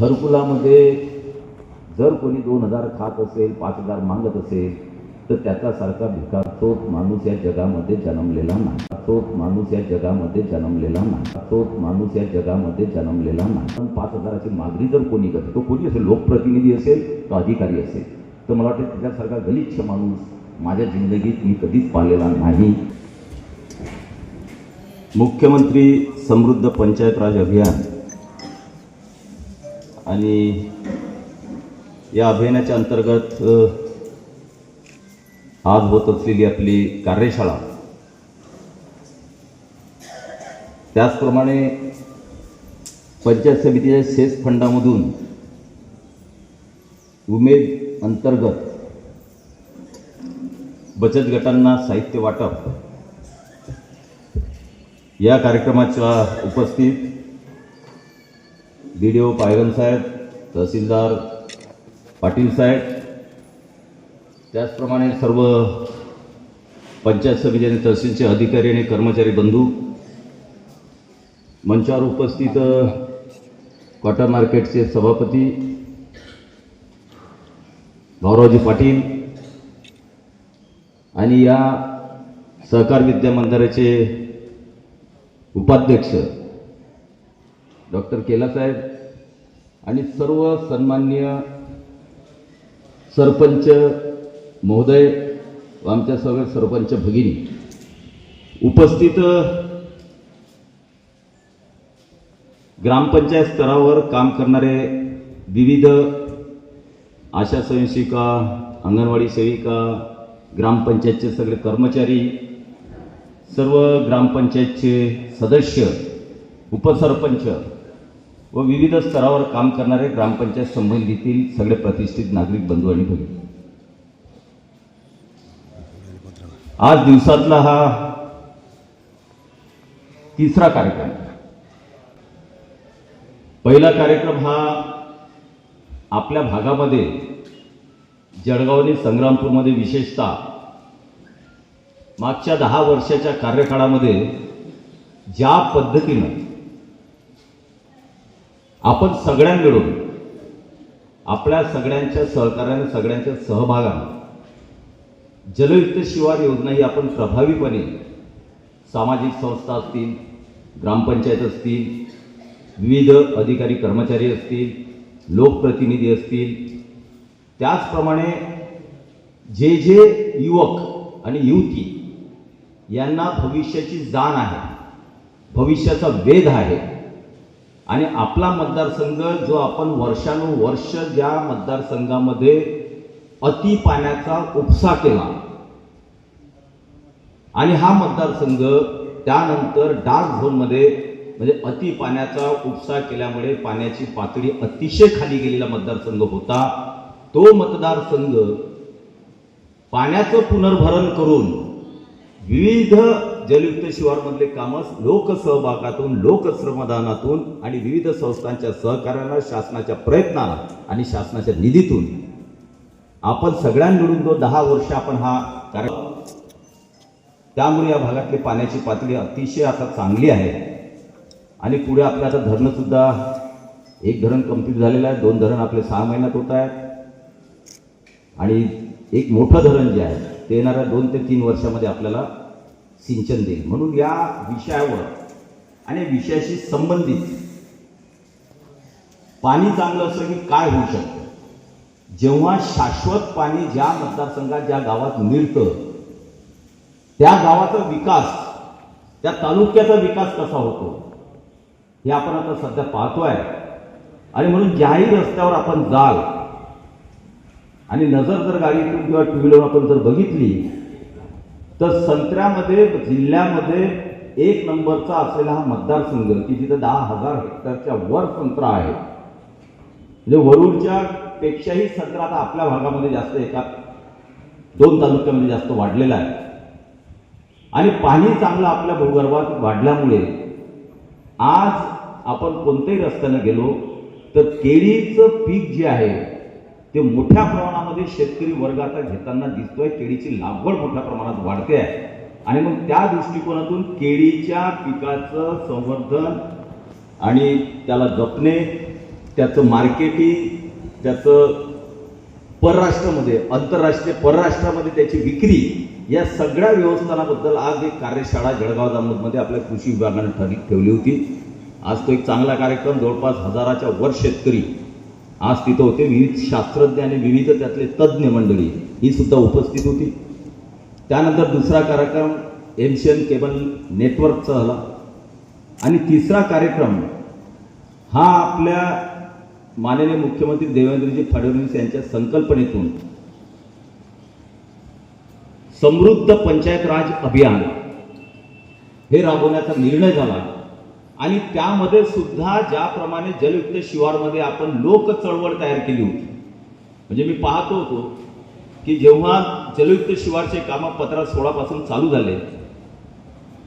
घरकुलामध्ये जर कोणी दोन हजार खात असेल पाच हजार मागत असेल तर त्याच्यासारखा भिकारचोट माणूस या जगामध्ये जन्मलेला नाही. चोट माणूस या जगामध्ये जन्मलेला नाही. चोट माणूस या जगामध्ये जन्मलेला नाही. पण पाच हजाराची मागणी जर कोणी करते तो कोणी असेल? लोकप्रतिनिधी असेल तो अधिकारी असेल? तर मला वाटतं त्याच्यासारखा गलिच्छ माणूस माझ्या जिंदगीत मी कधीच पाहिलेला नाही. मुख्यमंत्री समृद्ध पंचायत राज अभियान. आणि या अभियानाच्या अंतर्गत आज होत असलेली आपली कार्यशाळा त्याचप्रमाणे पंचायत समितीच्या सेस फंडामधून उमेद अंतर्गत बचत गटांना साहित्य वाटप या कार्यक्रमाच्या उपस्थित डी डी ओ पायगन साहेब तहसीलदार पाटील साहेब त्याचप्रमाणे सर्व पंचायत समिती आणि तहसीलचे अधिकारी आणि कर्मचारी बंधू मंचावर उपस्थित अ, मार्केटचे सभापती भाऊरावजी पाटील आणि या सहकार विद्या मंदिराचे उपाध्यक्ष डॉक्टर केलासाहेब आणि सर्व सन्मान्य सरपंच महोदय व आमच्या सगळ्या सरपंच भगिनी उपस्थित ग्रामपंचायत स्तरावर काम करणारे विविध आशा स्वयंसेविका अंगणवाडी सेविका ग्रामपंचायतचे सगळे कर्मचारी सर्व ग्रामपंचायतचे सदस्य उपसरपंच व विविध स्तरावर काम करणारे ग्रामपंचायत संबंधीतील सगळे प्रतिष्ठित नागरिक बंधू आणि भगिनी. आज दिवसातला हा तिसरा कार्यक्रम. पहिला कार्यक्रम हा आपल्या भागामध्ये जळगाव आणि संग्रामपूरमध्ये विशेषतः मागच्या दहा वर्षाच्या कार्यकाळामध्ये ज्या पद्धतीनं आपण सगळ्यांकडून मिळून आपल्या सगळ्यांच्या सहकार्याने सगळ्यांच्या सहभागाने जलयुक्त शिवार योजना ही आपण प्रभावीपणे सामाजिक संस्था असतील ग्रामपंचायत असतील विविध अधिकारी कर्मचारी असतील लोकप्रतिनिधी असतील त्याचप्रमाणे जे जे युवक आणि युवती यांना भविष्याची जाण आहे भविष्याचा वेध आहे आणि आपला मतदारसंघ जो आपण वर्षानुवर्ष ज्या मतदारसंघामध्ये अति पाण्याचा उपसा केला आणि हा मतदारसंघ त्यानंतर डार्क झोनमध्ये म्हणजे अति पाण्याचा उपसा केल्यामुळे पाण्याची पातळी अतिशय खाली गेलेला मतदारसंघ होता. तो मतदारसंघ पाण्याचं पुनर्भरण करून विविध जलयुक्त शिवारमधले कामं लोकसहभागातून लोकश्रमदानातून आणि विविध संस्थांच्या सहकार्यानं शासनाच्या प्रयत्नानं आणि शासनाच्या निधीतून. आपण सगळ्यां मिळून जो दहा वर्ष आपण हा कार्यक्रम त्यामुळे या भागातली पाण्याची पातळी अतिशय आता चांगली आहे. आणि पुढे आपलं आता धरणंसुद्धा एक धरण कंप्लीट झालेलं आहे दोन धरण आपले सहा महिन्यात होत आहेत. आणि एक मोठं धरण जे आहे ते येणाऱ्या दोन ते तीन वर्षामध्ये आपल्याला सिंचन देईल. म्हणून या विषयावर आणि विषयाशी संबंधित पाणी चांगलं असलं की काय होऊ शकतं? जेव्हा शाश्वत पाणी ज्या मतदारसंघात ज्या गावात मिळतं त्या गावाचा विकास त्या तालुक्याचा विकास कसा होतो हे आपण आता सध्या पाहतोय. आणि म्हणून ज्याही रस्त्यावर आपण जाल आणि नजर जर गाडीतून किंवा टू व्हीलर आपण जर बघितली तर संत्र्यामध्ये जिल्ह्यामध्ये एक नंबरचा असलेला हा मतदारसंघ की जिथं दहा हजार हेक्टरच्या वर संत्रा आहे म्हणजे वरुडच्या पेक्षाही संत्रा आता आपल्या भागामध्ये जास्त एका दोन तालुक्यामध्ये जास्त वाढलेला आहे. आणि पाणी चांगलं आपल्या भूगर्भात वाढल्यामुळे आज आपण कोणत्याही रस्त्यानं गेलो तर केळीचं पीक जे आहे ते मोठ्या प्रमाणामध्ये शेतकरी वर्ग आता घेताना दिसतोय केळीची लागवड मोठ्या प्रमाणात वाढते आहे. आणि मग त्या दृष्टिकोनातून केळीच्या पिकाचं संवर्धन आणि त्याला जपणे त्याचं मार्केटिंग त्याचं परराष्ट्रामध्ये आंतरराष्ट्रीय परराष्ट्रामध्ये त्याची विक्री या सगळ्या व्यवस्थानाबद्दल आज एक कार्यशाळा जळगाव जामोदमध्ये आपल्या कृषी विभागाने ठरली ठेवली होती. आज तो एक चांगला कार्यक्रम जवळपास हजाराच्या वर शेतकरी आज तिथं होते विविध शास्त्रज्ञ आणि विविध त्यातले तज्ज्ञ मंडळी. ही सुद्धा उपस्थित होती. त्यानंतर दुसरा कार्यक्रम एशियन केबल नेटवर्कचा झाला. आणि तिसरा कार्यक्रम हा आपल्या माननीय मुख्यमंत्री देवेंद्रजी फडणवीस यांच्या संकल्पनेतून समृद्ध पंचायत राज अभियान हे राबवण्याचा निर्णय झाला. आणि त्यामध्ये सुद्धा ज्याप्रमाणे जलयुक्त शिवारमध्ये आपण लोक चळवळ तयार केली होती. म्हणजे मी पाहतो होतो की जेव्हा जलयुक्त शिवारचे कामं पंधरा सोळापासून चालू झाले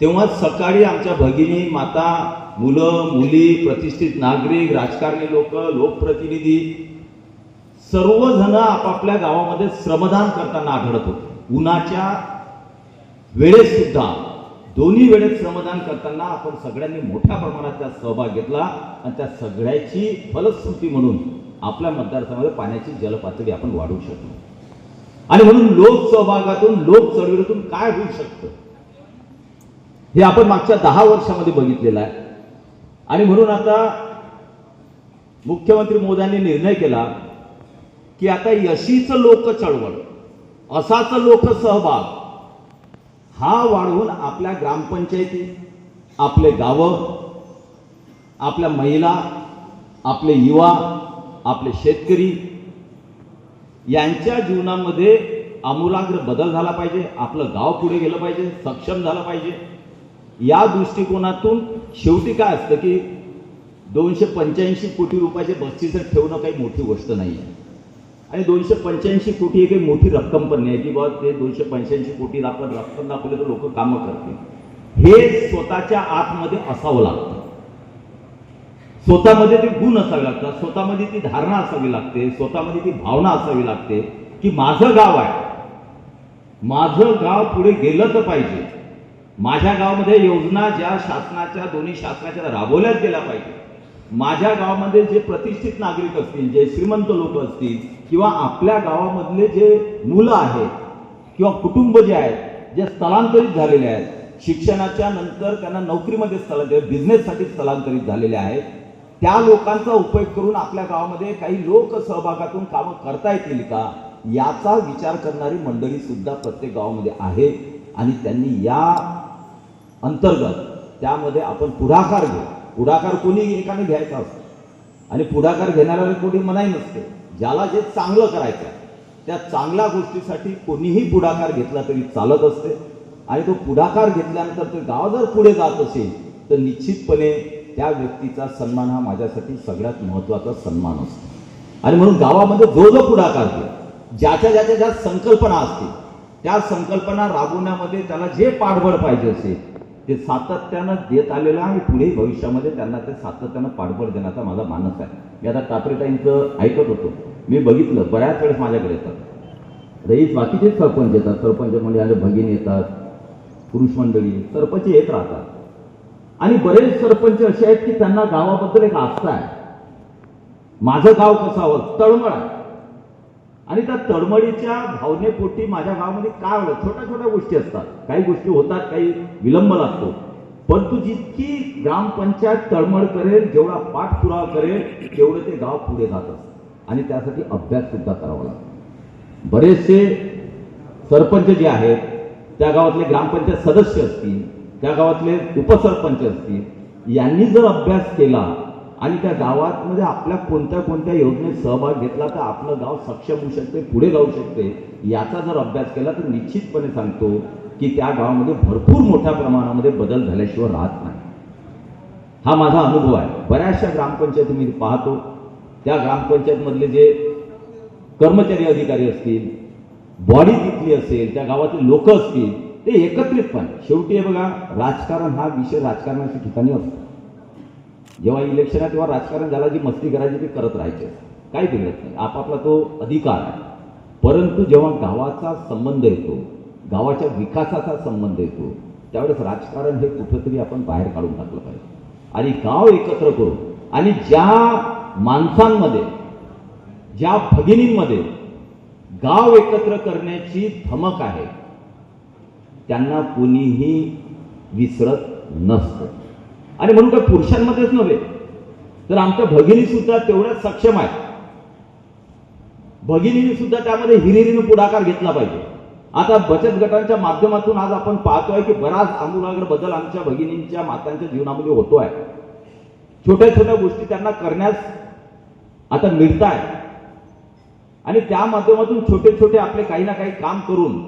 तेव्हा सकाळी आमच्या भगिनी माता मुलं मुली प्रतिष्ठित नागरिक राजकारणी लोक लोकप्रतिनिधी सर्वजण आपापल्या गावामध्ये श्रमदान करताना आढळत होते. उन्हाच्या वेळेत सुद्धा दोन्ही वेळेत श्रमदान करताना आपण सगळ्यांनी मोठ्या प्रमाणात त्यात सहभाग घेतला आणि त्या सगळ्याची फलश्रुती म्हणून आपल्या मतदारसंघामध्ये पाण्याची जलपातळी आपण वाढवू शकतो. आणि म्हणून लोक सहभागातून लोक चळवळीतून काय होऊ शकतं? हे आपण मागच्या दहा वर्षामध्ये बघितलेलं आहे. आणि म्हणून आता मुख्यमंत्री मोदयांनी निर्णय केला की आता यशीचं लोक चळवळ असाच लोक सहभाग हा वाढवून आपल्या ग्रामपंचायती आपले गावं आपल्या महिला आपले युवा आपले शेतकरी यांच्या जीवनामध्ये आमूलाग्र बदल झाला पाहिजे आपलं गाव पुढे गेलं पाहिजे सक्षम झालं पाहिजे. या दृष्टिकोनातून शेवटी काय असतं की दोनशे पंच्याऐंशी कोटी रुपयाचे बक्षीस ठेवणं काही मोठी गोष्ट नाही आहे आणि दोनशे पंच्याऐंशी कोटी ही काही मोठी रक्कम पण नाही. की बाबा ते दोनशे पंच्याऐंशी कोटी आपण रक्कम दाखवले तर लोक कामं करतील. हे स्वतःच्या आतमध्ये असावं लागतं. स्वतःमध्ये ते गुण असावे लागतात. स्वतःमध्ये ती धारणा असावी लागते. स्वतःमध्ये ती भावना असावी लागते की माझं गाव आहे. माझं गाव पुढे गेलं तर पाहिजे. माझ्या गावामध्ये योजना ज्या शासनाच्या दोन्ही शासनाच्या राबवल्याच गेल्या पाहिजे. माझ्या गावामध्ये जे प्रतिष्ठित नागरिक असतील जे श्रीमंत लोक असतील किंवा आपल्या गावामधले जे मुलं आहेत किंवा कुटुंब जे आहेत जे स्थलांतरित झालेले आहेत शिक्षणाच्या नंतर त्यांना नोकरीमध्ये स्थलांतरित बिझनेससाठी स्थलांतरित झालेले आहेत त्या लोकांचा उपयोग करून आपल्या गावामध्ये काही लोक सहभागातून कामं करता येतील का याचा विचार करणारी मंडळी सुद्धा प्रत्येक गावामध्ये आहे. आणि त्यांनी या अंतर्गत त्यामध्ये आपण पुढाकार घेऊ. पुढाकार कोणी एकाने घ्यायचा असतो. आणि पुढाकार घेणाऱ्याला कोणी मनाई नसते. ज्याला जे चांगलं करायचं आहे त्या चांगल्या गोष्टीसाठी कोणीही पुढाकार घेतला तरी चालत असते. आणि तो पुढाकार घेतल्यानंतर ते गाव जर पुढे जात असेल तर निश्चितपणे त्या व्यक्तीचा सन्मान हा माझ्यासाठी सगळ्यात महत्त्वाचा सन्मान असतो. आणि म्हणून गावामध्ये जो जो पुढाकार घेईल ज्याच्या ज्याच्या ज्या संकल्पना असतील त्या संकल्पना राबवण्यामध्ये त्याला जे पाठबळ पाहिजे असेल ते सातत्यानं देत आलेलं आहे आणि पुढे भविष्यामध्ये त्यांना ते सातत्यानं पाठबळ देण्याचा माझा मानस आहे. मी आता टापरेताईंचं ऐकत होतो. मी बघितलं बऱ्याच वेळेस माझ्याकडे येतात. रईस बाकीचे सरपंच येतात. सरपंच म्हणजे आले भगिनी येतात पुरुष मंडळी सरपंच येत राहतात. आणि बरेच सरपंच असे आहेत की त्यांना गावाबद्दल एक आस्था आहे. माझं गाव कसावं तळमळ आहे. आणि त्या तळमळीच्या भावनेपोटी माझ्या गावामध्ये काय आलं छोट्या छोट्या गोष्टी असतात. काही गोष्टी होतात काही विलंब लागतो. परंतु जितकी ग्रामपंचायत तळमळ करेल जेवढा पाठपुरावा करेल तेवढं ते गाव पुढे जात असतं. आणि त्यासाठी अभ्यास सुद्धा करावा लागतो. बरेचसे सरपंच जे आहेत त्या गावातले ग्रामपंचायत सदस्य असतील त्या गावातले उपसरपंच असतील यांनी जर अभ्यास केला आणि त्या गावामध्ये म्हणजे आपल्या कोणत्या कोणत्या योजनेत सहभाग घेतला तर आपलं गाव सक्षम होऊ शकते पुढे जाऊ शकते याचा जर अभ्यास केला तर निश्चितपणे सांगतो की त्या गावामध्ये भरपूर मोठ्या प्रमाणामध्ये बदल झाल्याशिवाय राहत नाही. हा माझा अनुभव आहे. बऱ्याचशा ग्रामपंचायती मी पाहतो. त्या ग्रामपंचायतमधले जे कर्मचारी अधिकारी असतील बॉडी तिथली असेल त्या गावातील लोक असतील ते एकत्रितपणे शेवटी हे बघा राजकारण हा विषय राजकारणाच्या ठिकाणी असतो. जेव्हा इलेक्शन आहे तेव्हा राजकारण झाला जी मस्ती करायची ते करत राहायचे. काही बिघडत नाही. आपापला तो अधिकार आहे. परंतु जेव्हा गावाचा संबंध येतो गावाच्या विकासाचा संबंध येतो त्यावेळेस राजकारण हे कुठंतरी आपण बाहेर काढून टाकलं पाहिजे. आणि गाव एकत्र करू आणि ज्या माणसांमध्ये ज्या भगिनींमध्ये गाव एकत्र करण्याची धमक आहे त्यांना कुणीही विसरत नसतं. आणि म्हणून काय पुरुषांमध्येच नव्हे तर आमच्या भगिनी सुद्धा तेवढ्याच सक्षम आहेत. भगिनींनी सुद्धा त्यामध्ये हिरिरीनं पुढाकार घेतला पाहिजे. आता बचत गटांच्या माध्यमातून आज आपण पाहतोय की बराच आमूलाग्र बदल आमच्या भगिनींच्या मातांच्या जीवनामध्ये होतो आहे. छोट्या छोट्या गोष्टी त्यांना करण्यास आता मिळत आणि त्या माध्यमातून छोटे छोटे आपले काही ना काही काम करून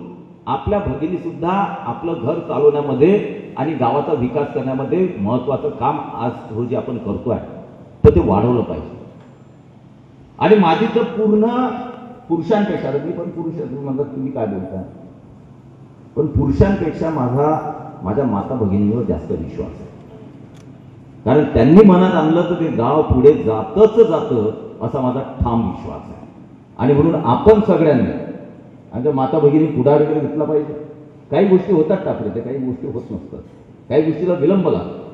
आपल्या भगिनी सुद्धा आपलं घर चालवण्यामध्ये आणि गावाचा विकास करण्यामध्ये महत्त्वाचं काम आज रोजी आपण करतो आहे तर ते वाढवलं पाहिजे. आणि माझी तर पूर्ण पुरुषांपेक्षा मी पण पुरुष तुम्ही म्हणतात तुम्ही काय बोलता? पण पुरुषांपेक्षा माझा माझ्या माता भगिनीवर जास्त विश्वास आहे. कारण त्यांनी मनात आणलं तर ते गाव पुढे जातच जातं असा माझा ठाम विश्वास आहे. आणि म्हणून आपण सगळ्यांनी आमच्या माता भगिनी पुढार वगैरे घेतला पाहिजे. काही गोष्टी होतात टाकले तर काही गोष्टी होत नसतात. काही गोष्टीला विलंब लागतो.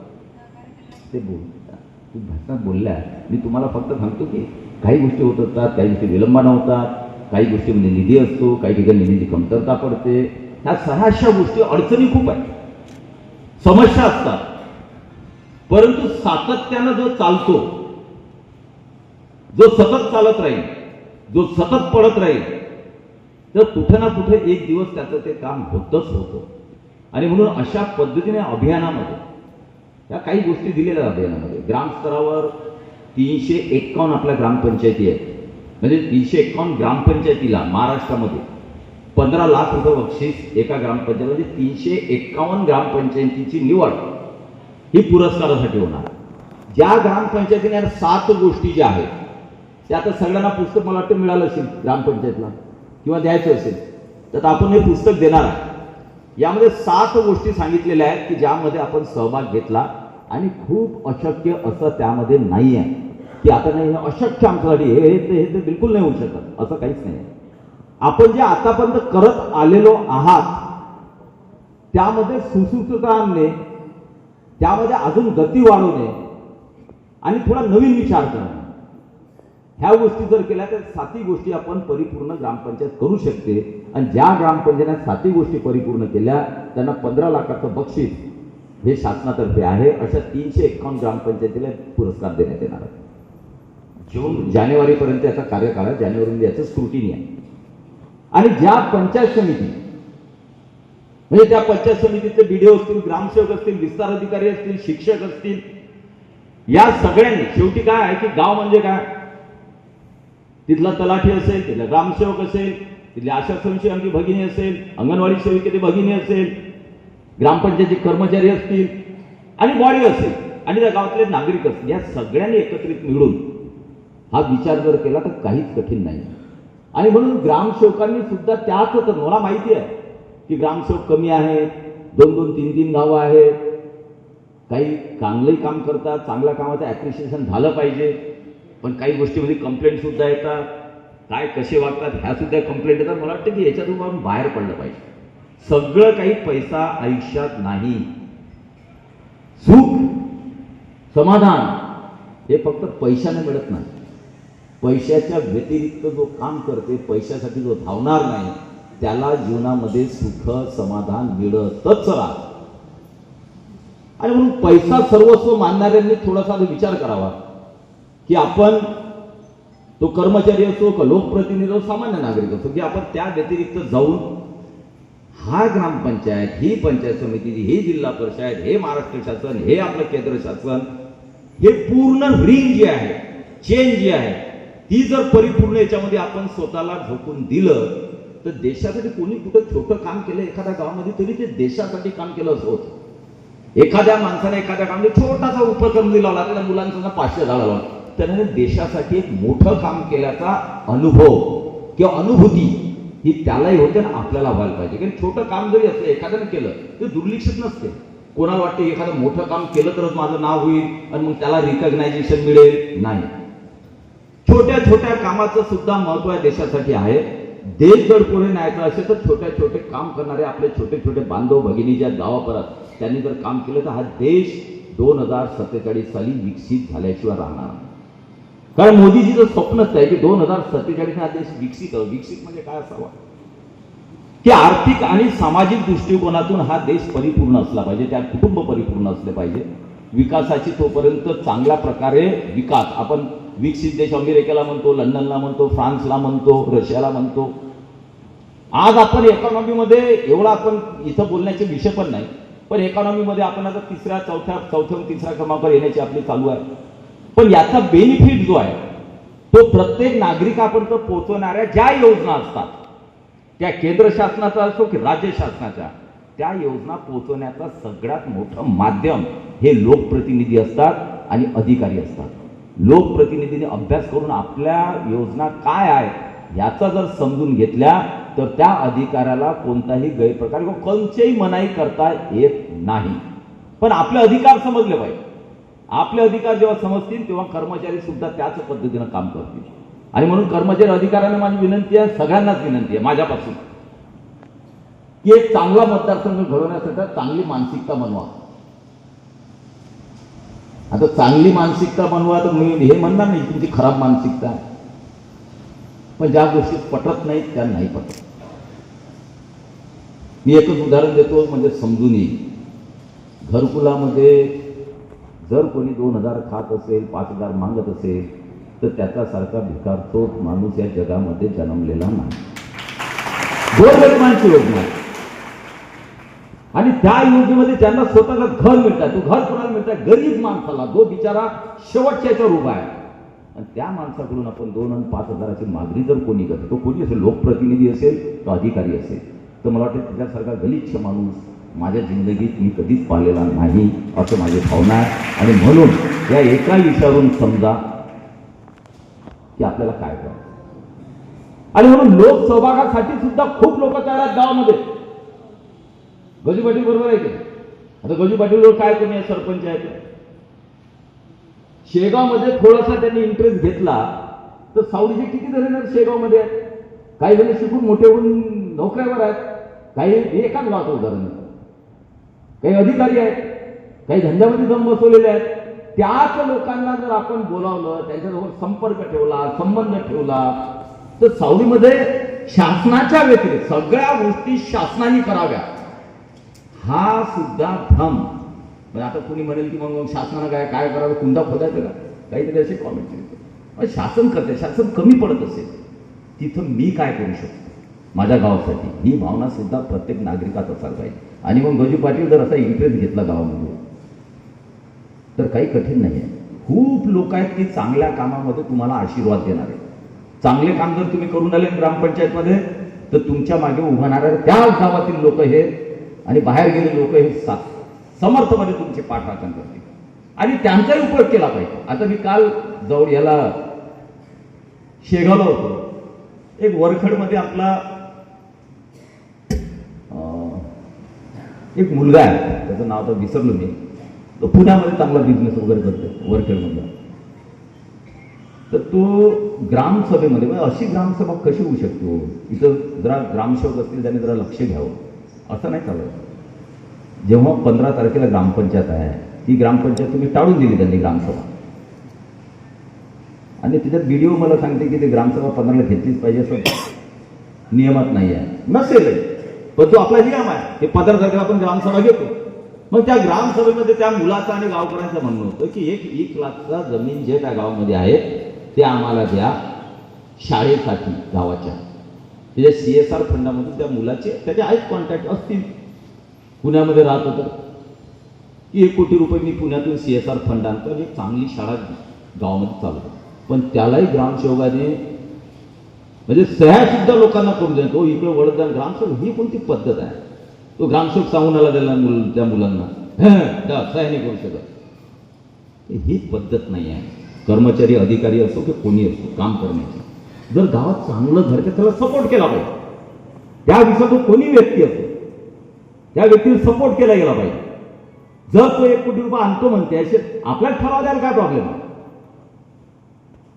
ते बोल. तू भाषणात बोलल्या मी तुम्हाला फक्त सांगतो की काही गोष्टी होत असतात काही गोष्टी विलंबानं होतात काही गोष्टीमध्ये म्हणजे निधी असतो काही ठिकाणी निधीची कमतरता पडते. ह्या सहाशा गोष्टी अडचणी खूप आहेत. समस्या असतात. परंतु सातत्यानं जो चालतो जो सतत चालत राहील जो सतत पडत राहील तर कुठं ना कुठे एक दिवस त्याचं ते काम होतच होतं. आणि म्हणून अशा पद्धतीने अभियानामध्ये या काही गोष्टी दिलेल्या अभियानामध्ये ग्रामस्तरावर तीनशे एक्कावन्न आपल्या ग्रामपंचायती आहेत. म्हणजे तीनशे एक्कावन्न ग्रामपंचायतीला महाराष्ट्रामध्ये पंधरा लाख रुपये बक्षीस एका ग्रामपंचायत म्हणजे तीनशे एक्कावन्न ग्रामपंचायतीची निवड ही पुरस्कारासाठी होणार. ज्या ग्रामपंचायतीने सात गोष्टी ज्या आहेत त्या आता सगळ्यांना पुस्तक मला वाटतं मिळालं असेल ग्रामपंचायतला किंवा द्यायचं असेल तर आपण हे पुस्तक देणार आहे यामध्ये सात गोष्टी सांगितलेल्या आहेत की ज्यामध्ये आपण सहभाग घेतला आणि खूप अशक्य असं त्यामध्ये नाही आहे की आता नाही हे अशक्य आमच्यासाठी हे हे ते हे ते बिलकुल नाही होऊ शकत असं काहीच नाही. आपण जे आतापर्यंत करत आलेलो आहात त्यामध्ये सुसूत्रता आणणे त्यामध्ये अजून गती वाढवणे आणि थोडा नवीन विचार करणे. ह्या गोष्टी जर केल्या तर साती गोष्टी आपण परिपूर्ण ग्रामपंचायत करू शकते. आणि ज्या ग्रामपंचायत साती गोष्टी परिपूर्ण केल्या त्यांना पंधरा लाखाचं बक्षीस हे शासनातर्फे आहे. अशा तीनशे एकावन्न ग्रामपंचायतीला पुरस्कार देण्यात येणार आहे. जून जानेवारीपर्यंत याचा कार्यकाळ आहे. जानेवारीमध्ये याचं स्क्रुटिनी आहे. आणि ज्या पंचायत समिती म्हणजे त्या पंचायत समितीचे बीडीओ असतील ग्रामसेवक असतील विस्तार अधिकारी असतील शिक्षक असतील या सगळ्यांनी शेवटी काय आहे की गाव म्हणजे काय? तिथला तलाठी असेल तिथला ग्रामसेवक असेल तिथली आशा स्वयंसेवकांची भगिनी असेल अंगणवाडी सेविकेची भगिनी असेल ग्रामपंचायतीचे कर्मचारी असतील आणि बॉडी असेल आणि त्या गावातले नागरिक असतील या सगळ्यांनी एकत्रित मिळून हा विचार जर केला तर काहीच कठीण नाही. आणि म्हणून ग्रामसेवकांनी सुद्धा त्याच तर मला माहिती आहे की ग्रामसेवक कमी आहे दोन दोन तीन तीन गावं आहेत. काही चांगलंही काम करतात चांगल्या कामाचं ॲप्रिशिएशन झालं पाहिजे. पण काही गोष्टीमध्ये कंप्लेंट सुद्धा येतात. काय कसे वागतात ह्या सुद्धा कंप्लेंट येतात. मला वाटतं की याच्यातून आपण बाहेर पडलं पाहिजे. सगळं काही पैसा आयुष्यात नाही. सुख समाधान हे फक्त पैशाने मिळत नाही. पैशाच्या व्यतिरिक्त जो काम करते पैशासाठी जो धावणार नाही त्याला जीवनामध्ये सुख समाधान मिळतच राहत आणि म्हणून पैसा सर्वस्व मानणाऱ्यांनी थोडासा विचार करावा. की आपण तो कर्मचारी असो का लोकप्रतिनिधी असो सामान्य नागरिक असो की आपण त्या व्यतिरिक्त जाऊन हा ग्रामपंचायत ही पंचायत समिती ही जिल्हा परिषद हे महाराष्ट्र शासन हे आपलं केंद्र शासन हे पूर्ण रिंग जे आहे चेन जी आहे ती जर परिपूर्ण याच्यामध्ये आपण स्वतःला झोकून दिलं तर देशासाठी कोणी कुठं छोटं काम केलं एखाद्या गावामध्ये तरी ते देशासाठी काम केलं असं होतं. एखाद्या माणसाने एखाद्या कामामध्ये छोटासा उपक्रम दिला होता त्या मुलांचा पाचशे झाला लावला त्याने देशासाठी एक मोठं काम केल्याचा अनुभव किंवा अनुभूती ही त्यालाही होते आणि आपल्याला व्हायला पाहिजे. कारण छोटं काम जरी असलं एखाद्यानं केलं ते दुर्लक्षित नसते. कोणाला वाटते एखादं मोठं काम केलं तरच माझं नाव होईल आणि मग त्याला रिकग्नायझेशन मिळेल? नाही. छोट्या छोट्या कामाचं सुद्धा महत्त्व आहे देशासाठी आहे. देश जर पुढे न्यायचा असेल तर छोट्या छोटे काम करणारे आपले छोटे छोटे बांधव भगिनी ज्या गावापरात त्यांनी जर काम केलं तर हा देश दोन हजार सत्तेचाळीस साली विकसित झाल्याशिवाय राहणार नाही. कारण मोदीजीचं स्वप्नच आहे की दोन हजार सत्तेचाळीस हा देश विकसित विकसित म्हणजे काय असावा? की आर्थिक आणि सामाजिक दृष्टिकोनातून हा देश परिपूर्ण असला पाहिजे त्यात कुटुंब परिपूर्ण असले पाहिजे. विकासाची तोपर्यंत चांगल्या प्रकारे विकास. आपण विकसित देश अमेरिकेला म्हणतो लंडनला म्हणतो फ्रान्सला म्हणतो रशियाला म्हणतो. आज आपण इकॉनॉमीमध्ये एवढा आपण इथं बोलण्याचे विषय पण नाही पण इकॉनॉमीमध्ये आपण आता तिसऱ्या चौथ्या चौथ्या तिसऱ्या क्रमांकावर येण्याची आपली चालू आहे. पण याचा बेनिफिट जो आहे तो प्रत्येक नागरिकापर्यंत पोहोचवणाऱ्या ज्या योजना असतात त्या केंद्र शासनाचा असो की राज्य शासनाच्या त्या योजना पोहोचवण्याचा सगळ्यात मोठं माध्यम हे लोकप्रतिनिधी असतात आणि अधिकारी असतात. लोकप्रतिनिधीने अभ्यास करून आपल्या योजना काय आहे याचा जर समजून घेतल्या तर त्या अधिकाऱ्याला कोणताही गैरप्रकार किंवा कोणतेही मनाई करता येत नाही. पण आपले अधिकार समजले पाहिजे. आपले अधिकार जेव्हा समजतील तेव्हा कर्मचारी सुद्धा त्याच पद्धतीनं काम करतील. आणि म्हणून कर्मचारी अधिकाऱ्यांना माझी विनंती आहे सगळ्यांनाच विनंती आहे माझ्यापासून. की एक चांगला मतदारसंघ घडवण्यासाठी चांगली मानसिकता बनवा. आता चांगली मानसिकता बनवा तर मी हे म्हणणार नाही तुमची खराब मानसिकता आहे. पण ज्या गोष्टी पटत नाहीत त्या नाही पटत. मी एकच उदाहरण देतो म्हणजे समजून येईल. घरकुलामध्ये जर कोणी दोन हजार खात असेल पाच हजार मागत असेल तर त्याच्यासारखा भिकारचोट माणूस या जगामध्ये जन्मलेला नाही. गोरगरिबांची योजना. आणि त्या योजनेमध्ये त्यांना स्वतःला घर मिळतात तो घर कोणाला मिळतात गरीब माणसाला जो बिचारा शेवटच्या याच्यावर उभा आहे. आणि त्या माणसाकडून आपण दोन आणि पाच हजाराची मागणी जर कोणी करतो तो कोणी असेल लोकप्रतिनिधी असेल तो अधिकारी असेल तर मला वाटतं त्याच्यासारखा गलिच्छ माणूस माझ्या जिंदगीत मी कधीच पाहिलेला नाही असं माझी भावना आहे. आणि म्हणून या एका विषयावरून समजा की आपल्याला काय करायचं. आणि म्हणून लोक सहभागासाठी सुद्धा खूप लोक तयार आहेत गावामध्ये. गजू पाटील बरोबर आहे की आता गजू पाटीलवर काय कमी आहे? सरपंच आहे शेगावमध्ये थोडासा त्यांनी इंटरेस्ट घेतला तर सावलीचे किती जण शेगावमध्ये? आहेत काही जण शिकून मोठे होऊन नोकऱ्यावर आहेत. काही एकाच गावाचं उदाहरण. काही अधिकारी आहेत. काही धंद्यामध्ये दम बसवलेले आहेत. त्याच लोकांना जर आपण बोलावलं त्यांच्यासोबत संपर्क ठेवला संबंध ठेवला तर सावलीमध्ये शासनाच्या व्यतिरिक्त सगळ्या गोष्टी शासनाने कराव्या. हा सुद्धा भ्रम. म्हणजे आता कोणी म्हणेल की मग शासनानं काय काय करावं? कुंदा खोदायचं का काहीतरी असे कॉमेंट शासन करते शासन कमी पडत असेल तिथं मी काय करू शकतो? माझ्या गावासाठी. ही भावना सुद्धा प्रत्येक नागरिकात असायला पाहिजे आणि मग गजू पाटील जर असा इंटरेस्ट घेतला गावामध्ये तर काही कठीण नाही आहे खूप लोक आहेत की चांगल्या कामामध्ये तुम्हाला आशीर्वाद देणार आहे चांगले काम जर तुम्ही करून आले ग्रामपंचायतमध्ये तर तुमच्या मागे उभारणाऱ्या त्या गावातील लोक हे आणि बाहेर गेले लोक हे सा- समर्थपणे तुमचे पाठराखण करतील. आणि त्यांचाही उपयोग केला पाहिजे. आता मी काल जाऊन याला शेगावला होतो. एक वरखडमध्ये आपला एक मुलगा आहे. त्याचं नाव तर विसरलो मी. तो पुण्यामध्ये चांगला बिझनेस वगैरे करतो वरखेडमधला तर तो ग्रामसभेमध्ये म्हणजे अशी ग्रामसभा कशी होऊ शकतो हो? इथं जरा ग्रामसेवक असतील त्याने जरा लक्ष घ्यावं. असं नाही चालत. जेव्हा पंधरा तारखेला ग्रामपंचायत आहे ती ग्रामपंचायत तुम्ही टाळून दिली त्यांनी ग्रामसभा. आणि त्याच्यात व्हिडिओ मला सांगते की ते ग्रामसभा पंधराला घेतलीच पाहिजे असं नियमात नाही आहे नसेल पण तो आपला नियम आहे. हे पंधरा तारखेला आपण ग्रामसभा घेतो. मग त्या ग्रामसभेमध्ये त्या मुलाचं आणि गावकऱ्यांचं म्हणणं होतं की एक एक लाखचा जमीन जे त्या गावामध्ये आहे ते आम्हाला द्या शाळेसाठी गावाच्या. त्याच्या सी एस आर फंडामधून त्या मुलाचे त्याचे आहेत कॉन्टॅक्ट असतील. पुण्यामध्ये राहत होतं. की एक कोटी रुपये मी पुण्यातून सी एस आर फंड आणतो एक चांगली शाळा गावामध्ये चालवतो पण त्यालाही ग्रामसेवकाने म्हणजे सह्या सुद्धा लोकांना करून देतो. इकडे वळत जाणं ग्रामसेवक ही कोणती पद्धत आहे? तो ग्रामसेवक सांगून आला त्याला मुल त्या मुलांना. "हं, जा सह्या नाही करू शकत. ही पद्धत नाही आहे. कर्मचारी अधिकारी असो की कोणी असो काम करण्याची. जर गावात चांगलं घर त्याला सपोर्ट केला पाहिजे. त्या दिवसात तो कोणी व्यक्ती असो त्या व्यक्तीला सपोर्ट केला गेला पाहिजे. जर तो एक कोटी रुपये आणतो म्हणते असे आपल्याला ठराव द्यायला काय प्रॉब्लेम आहे?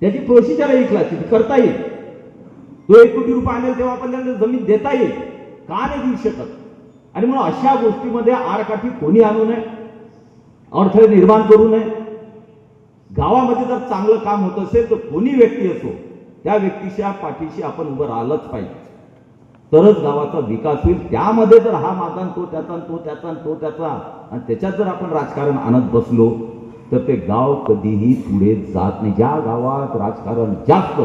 त्याची प्रोसिजर आहे क्लासची करता येईल. तो एक कोटी रुपये आणेल तेव्हा आपण त्याला जमीन देता येईल. का नाही देऊ शकत? आणि म्हणून अशा गोष्टीमध्ये आरकाठी कोणी आणू नये अडथळे निर्माण करू नये. गावामध्ये जर चांगलं काम होत असेल तर कोणी व्यक्ती असो त्या व्यक्तीच्या पाठीशी आपण उभं राहिलंच पाहिजे. तरच गावाचा विकास होईल. त्यामध्ये जर हा माझा तो त्याचा आणि तो त्याचा आणि तो त्याचा आणि त्याच्यात जर आपण राजकारण आणत बसलो तर ते गाव कधीही पुढे जात नाही. ज्या गावात राजकारण जास्त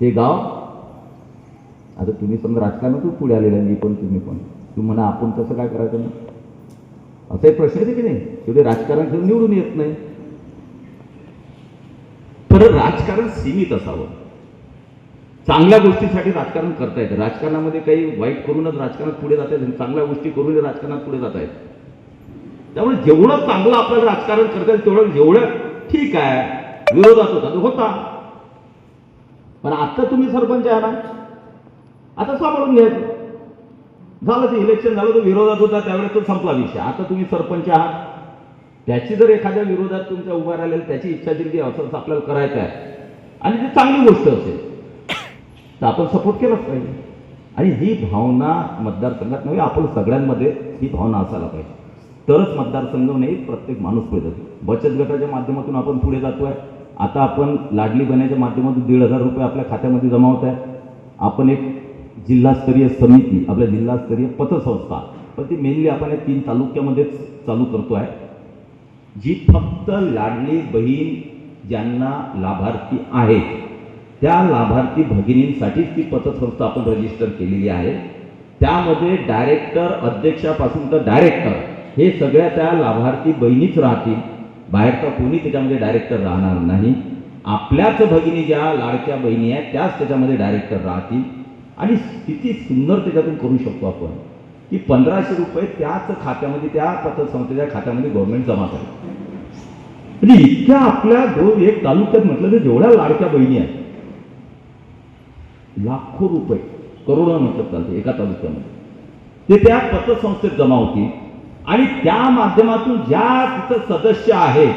ते गाव आता तुम्ही समजा राजकारणातून पुढे आलेलं नाही पण तुम्ही पण. तू म्हणा आपण कसं काय करायचं ना असे प्रश्न येते की नाही? शेवटी राजकारण ठेवून निवडून येत नाही. तर राजकारण सीमित असावं. चांगल्या गोष्टीसाठी राजकारण करता येतं. राजकारणामध्ये काही वाईट करूनच राजकारणात पुढे जात आहेत चांगल्या गोष्टी करून राजकारणात पुढे जाता येत त्यामुळे जेवढं चांगलं आपल्याला राजकारण करता येईल तेवढं जेवढं ठीक आहे. विरोधात होता तो होता. पण आता तुम्ही सरपंच आहे ना आता सांभाळून घ्यायचं. झालं ते इलेक्शन झालं तो विरोधात होता त्यावेळेस तो संपला विषय. आता तुम्ही सरपंच आहात. त्याची जर एखाद्या विरोधात तुमच्या उभा राहिलेली त्याची इच्छा दिली असं आपल्याला करायचं आहे. आणि ती चांगली गोष्ट असेल. तर आपण सपोर्ट केलाच पाहिजे. आणि ही भावना मतदारसंघात नव्हे आपण सगळ्यांमध्ये ही भावना असायला पाहिजे. तरच मतदारसंघ नाही प्रत्येक माणूस पुढे जातो. बचत गटाच्या माध्यमातून आपण पुढे जातो आहे आता आपण लाडली बहिण्याच्या माध्यमातून दीड हजार रुपये आपल्या खात्यामध्ये जमा होत आहे आपण एक जिल्हास्तरीय समिती आपल्या जिल्हास्तरीय पतसंस्था पण ती मेनली आपण या तीन तालुक्यामध्येच चालू करतो आहे. जी फक्त लाडली बहीण ज्यांना लाभार्थी आहेत त्या लाभार्थी भगिनींसाठीच ती पतसंस्था आपण रजिस्टर केलेली आहे. त्यामध्ये डायरेक्टर अध्यक्षापासून तर डायरेक्टर हे सगळ्या त्या लाभार्थी बहिणीच राहतील. बाहेरचा कोणी त्याच्यामध्ये डायरेक्टर राहणार नाही. आपल्याच भगिनी ज्या लाडक्या बहिणी आहेत त्याच त्याच्यामध्ये डायरेक्टर राहतील. आणि किती सुंदर त्याच्यातून करू शकतो आपण. की पंधराशे रुपये त्याच खात्यामध्ये त्या पतसंस्थेच्या खात्यामध्ये गव्हर्नमेंट जमा करेल. म्हणजे इतक्या आपल्या दोन एक तालुक्यात म्हटलं तर जेवढ्या लाडक्या बहिणी आहेत. लाखो रुपये करोडो म्हटलं चालते एका तालुक्यामध्ये. ते त्या पतसंस्थेत जमा होतील. आणि त्या माध्यमातून ज्या तिथं सदस्य आहेत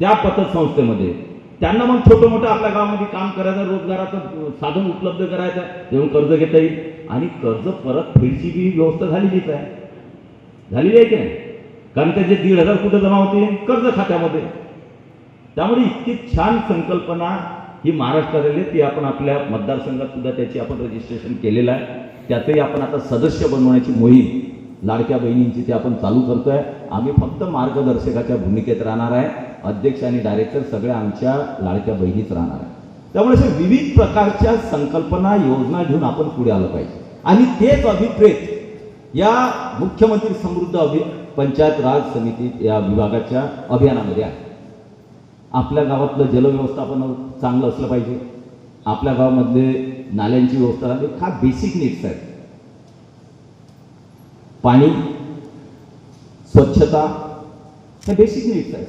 त्या पतसंस्थेमध्ये त्यांना मग छोटं मोठं आपल्या गावामध्ये काम करायचं रोजगाराचं साधन उपलब्ध करायचं जेव्हा कर्ज घेता येईल. आणि कर्ज परत फेडची बी व्यवस्था झालेलीच आहे. झालेली आहे की नाही? कारण त्याचे दीड हजार कुठं जमा होते कर्ज खात्यामध्ये. त्यामुळे इतकी छान संकल्पना ही महाराष्ट्रात आली आहे. ती आपण आपल्या मतदारसंघात सुद्धा त्याची आपण रजिस्ट्रेशन केलेलं आहे. त्यातही आपण आता सदस्य बनवण्याची मोहीम लाडक्या बहिणींची ती आपण चालू करतोय. आम्ही फक्त मार्गदर्शकाच्या भूमिकेत राहणार आहे. अध्यक्ष आणि डायरेक्टर सगळ्या आमच्या लाडक्या बहिणीच राहणार आहे त्यामुळे अशा विविध प्रकारच्या संकल्पना योजना घेऊन आपण पुढे आलं पाहिजे. आणि तेच अभिप्रेत या मुख्यमंत्री समृद्ध अभि पंचायत राज समिती या विभागाच्या अभियानामध्ये आहे. आपल्या गावातलं जलव्यवस्थापन चांगलं असलं पाहिजे. आपल्या गावामध्ये नाल्यांची व्यवस्था राहते हा बेसिक नीड्स आहेत. पाणी स्वच्छता हे बेसिक नीड्स आहेत.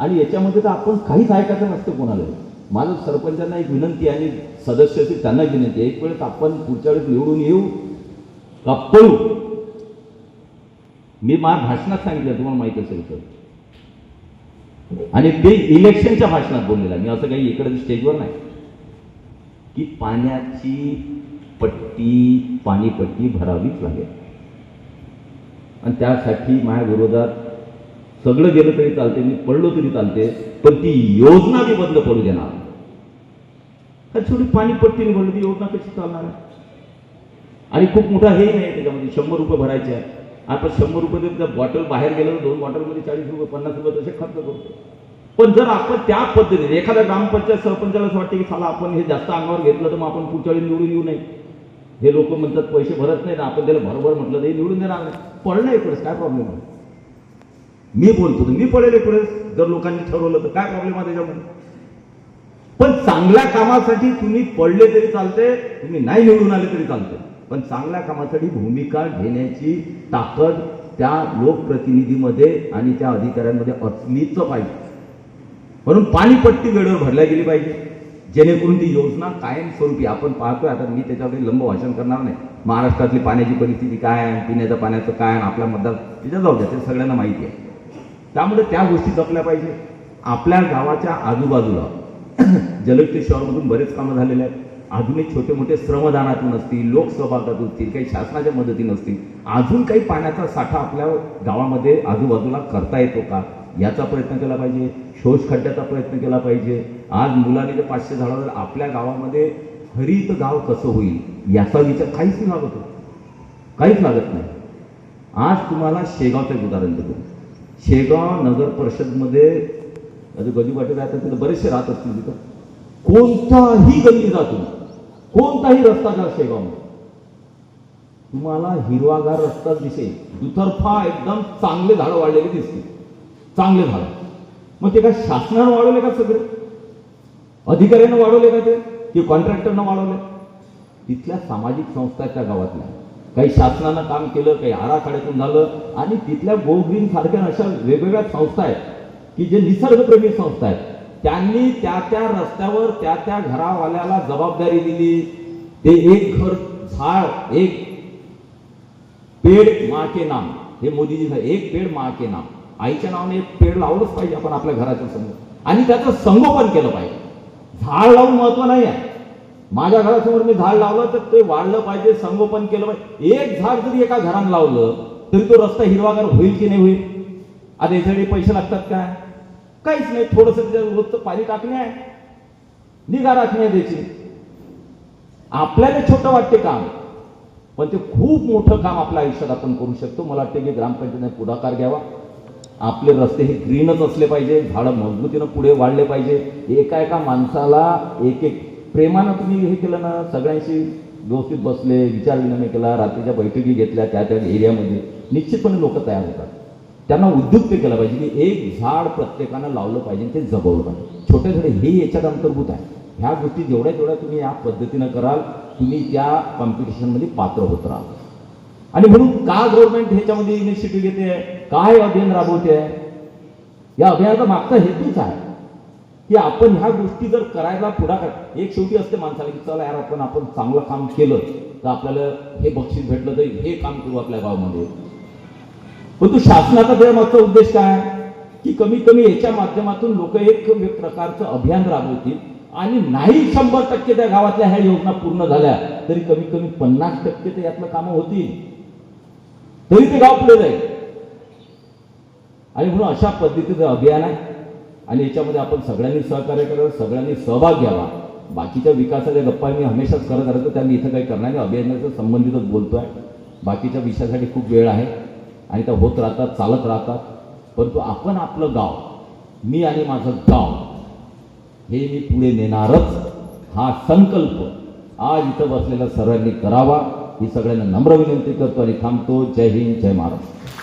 आणि याच्यामध्ये तर आपण काहीच ऐकायचं नसतं कोणाला. माझं सरपंचांना एक विनंती आहे आणि सदस्य असतील त्यांना विनंती आहे. एक वेळेस आपण पुढच्या वेळेस निवडून येऊ का पळू? मी माझ्या भाषणात सांगितलं तुम्हाला माहीत असेल तर. आणि ते इलेक्शनच्या भाषणात बोललेलं मी असं काही इकडे स्टेजवर नाही. की पाण्याची पट्टी पाणीपट्टी भरावीच लागेल. आणि त्यासाठी माझ्या विरोधात सगळं गेलं तरी चालते मी पडलो तरी चालते पण ती योजना मी बंद पडू देणार. नाही. तर छोटी पाणीपट्टी भरली ती योजना कशी चालणार आहे? आणि खूप मोठा हे नाही त्याच्यामध्ये शंभर रुपये भरायचे आहे आपण शंभर रुपये देऊन त्या बॉटल बाहेर गेलं तर दोन बॉटलमध्ये चाळीस रुपये पन्नास रुपये तसे खर्च करतो. पण जर आपण त्या पद्धतीने एखाद्या ग्रामपंचायत सरपंचाला असं वाटतं की चला आपण हे जास्त अंगावर घेतलं तर मग आपण पुढच्या वेळी निवडून येऊ नये. हे लोक म्हणतात पैसे भरत नाही ना आपण त्याला भरभर म्हटलं तर हे निवडून देणार नाही. पडलं इकडेच काय प्रॉब्लेम आहे? मी बोलतो मी पडेल पुढे जर लोकांनी ठरवलं तर काय प्रॉब्लेम आहे त्याच्यामध्ये? पण चांगल्या कामासाठी तुम्ही पडले तरी चालते तुम्ही नाही निवडून आले तरी चालते पण चांगल्या कामासाठी भूमिका घेण्याची ताकद त्या लोकप्रतिनिधीमध्ये आणि त्या अधिकाऱ्यांमध्ये असलीच पाहिजे. म्हणून पाणीपट्टी वेळेवर भरल्या गेली पाहिजे. जेणेकरून ती योजना कायमस्वरूपी आपण पाहतोय आता मी त्याच्यावर लंब भाषण करणार नाही. महाराष्ट्रातली पाण्याची परिस्थिती काय आहे पिण्याच्या पाण्याचं काय आहे आपल्या मतदार त्याच्या जाऊ द्या ते सगळ्यांना माहिती आहे. त्यामुळे त्या गोष्टी जपल्या पाहिजे. आपल्या गावाच्या आजूबाजूला जलयुक्त शहरमधून बरेच कामं झालेले आहेत. आधुनिक छोटे मोठे श्रमदानातून असतील लोकसहभागातून असतील काही शासनाच्या मदतीनं असतील अजून काही पाण्याचा साठा आपल्या गावामध्ये आजूबाजूला करता येतो का? याचा प्रयत्न केला पाहिजे. शोष खड्ड्याचा प्रयत्न केला पाहिजे. आज मुलाने जे पाचशे झाडावर आपल्या गावामध्ये हरित गाव कसं होईल याचा विचार काहीच लागत होतो. काहीच लागत नाही. आज तुम्हाला शेगावचं एक उदाहरण देतो. शेगाव नगर परिषदमध्ये आता गजू पाटील राहतात तिथे बरेचसे राहत असतील तिथं. कोणताही गल्ली जा तुम्ही. कोणताही रस्ता जा शेगावमध्ये. तुम्हाला हिरवागार रस्ता दिसेल. दुतर्फा एकदम चांगले झाडं वाढलेले दिसतील. चांगले झाडं. मग ते काय शासनानं वाढवले का सगळे? अधिकाऱ्यानं वाढवले का ते? कॉन्ट्रॅक्टरनं वाढवले? तिथल्या सामाजिक संस्थाच्या गावातल्या. काही शासनानं काम केलं काही आराखड्यातून झालं. आणि तिथल्या गोग्रीन सारख्या अशा वेगवेगळ्या संस्था आहेत की जे निसर्गप्रेमी संस्था आहेत. त्यांनी त्या त्या रस्त्यावर त्या त्या घरावाल्याला जबाबदारी दिली. ते एक घर झाड एक पेड माके नाम. हे मोदीजी एक पेड माके नाम. आईच्या नावाने एक पेड लावलंच पाहिजे आपण आपल्या घराच्या समोर. आणि त्याचं संगोपन केलं पाहिजे. झाड लावून महत्त्व नाही आहे माझ्या घरासमोर मी झाड लावलं तर ते वाढलं पाहिजे संगोपन केलं पाहिजे. एक झाड जरी एका घरानं लावलं तरी तो रस्ता हिरवागार होईल की नाही होईल? आता याच्यासाठी पैसे लागतात काय? काहीच नाही. थोडस रोजचं पाणी टाकणे आहे. निगा राखणे त्याची. आपल्याला छोटं वाटते काम. पण ते खूप मोठं काम आपल्या आयुष्यात आपण करू शकतो. मला वाटतं की ग्रामपंचायतीने पुढाकार घ्यावा. आपले रस्ते हे ग्रीनच असले पाहिजे. झाडं मजबूतीनं पुढे वाढले पाहिजे. एका एका माणसाला एक एक प्रेमानं तुम्ही हे केलं ना सगळ्यांशी व्यवस्थित बसले विचार विनिमय केला रात्रीच्या बैठकी घेतल्या त्या त्या एरियामध्ये निश्चितपणे लोक तयार होतात. त्यांना उद्युक्त केलं पाहिजे की एक झाड प्रत्येकानं लावलं पाहिजे ते जगवलं पाहिजे. छोटे छोटे हे याच्यात अंतर्भूत आहे. ह्या गोष्टी जेवढ्या जेवढ्या तुम्ही या पद्धतीनं कराल तुम्ही त्या कॉम्पिटिशनमध्ये पात्र होत राहाल. आणि म्हणून का गव्हर्नमेंट ह्याच्यामध्ये इनिशिएटिव्ह घेते? काय अभियान राबवते? या अभियानाचा मागचा हेतूच आहे. की आपण ह्या गोष्टी जर करायला पुढाकार एक शेवटी असते माणसाला की चला यार आपण आपण चांगलं काम केलं तर आपल्याला हे बक्षीस भेटलं तर हे काम करू आपल्या गावामध्ये. परंतु शासनाचा त्यामागचा उद्देश काय? की कमी कमी याच्या माध्यमातून लोक एक प्रकारचं अभियान राबवतील आणि नाही शंभर टक्के त्या गावातल्या ह्या योजना पूर्ण झाल्या तरी कमीत कमी पन्नास टक्के तर यातलं कामं होतील. तरी ते गाव पुढे जाईल. आणि म्हणून अशा पद्धतीचं अभियान आहे. आणि याच्यामध्ये आपण सगळ्यांनी सहकार्य करावं सगळ्यांनी सहभाग घ्यावा. बाकीच्या विकासाच्या गप्पा मी हमेशाच करत राहतो त्या मी इथं काही करणार नाही. अभियानाचं संबंधितच आहे बाकीच्या विषयासाठी खूप वेळ आहे. आणि त्या होत राहतात चालत राहतात. परंतु आपण आपलं गाव मी आणि माझं गाव हे मी पुढे नेणारच हा संकल्प आज इथं बसलेल्या सर्वांनी करावा. ही सगळ्यांना नम्र विनंती करतो आणि थांबतो. जय हिंद जय महाराष्ट्र.